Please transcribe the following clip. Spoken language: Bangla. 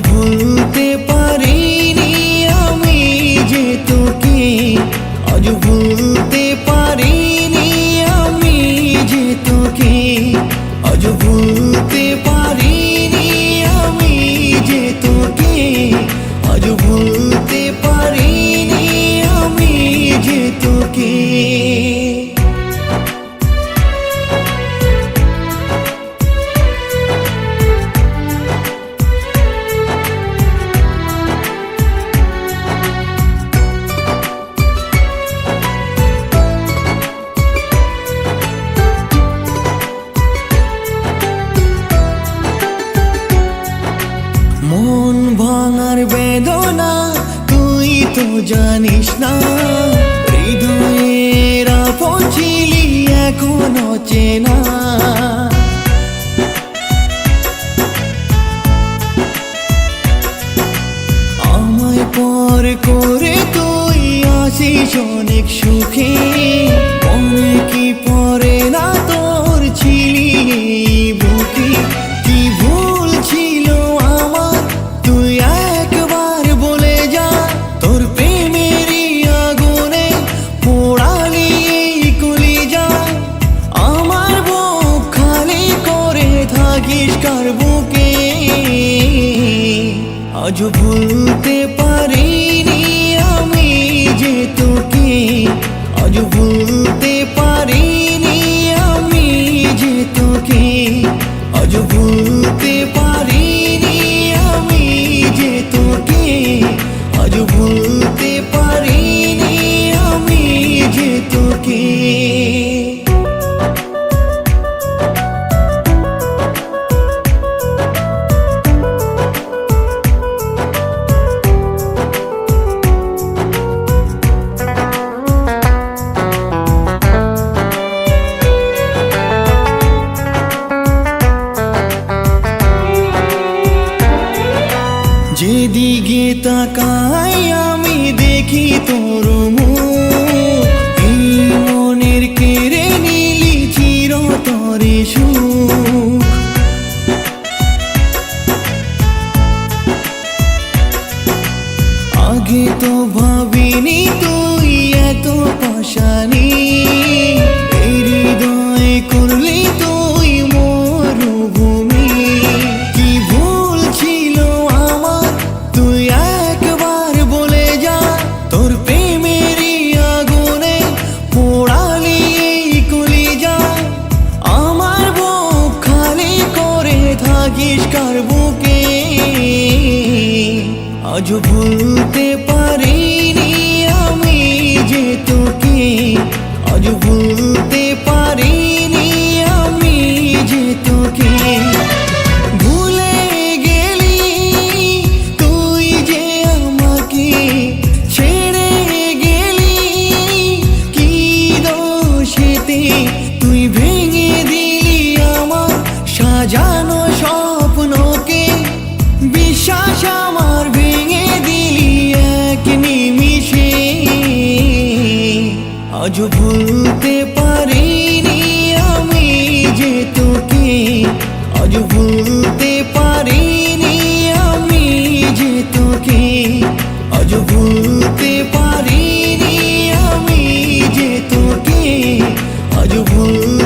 ভুলতে তো জানিস না? হৃদয়ের পচিলি এখনও চেনা। আমায় পর করে তুই আসিস অনেক সুখী। আজ ভুলতে পারিনি আমি যে তোকে। আজ ভুল দিকে তাকাই আমি দেখি তোর থাকিস কার বুকে আজ ভুলতে পারিনি আমি যে তোকে আজ ভুল আজ ভুলতে পারিনি আমি যে তোকে। আজ ভুলতে পারিনি আমি যে তোকে। আজ ভুলতে পারিনি আমি যে তোকে। আজ ভুল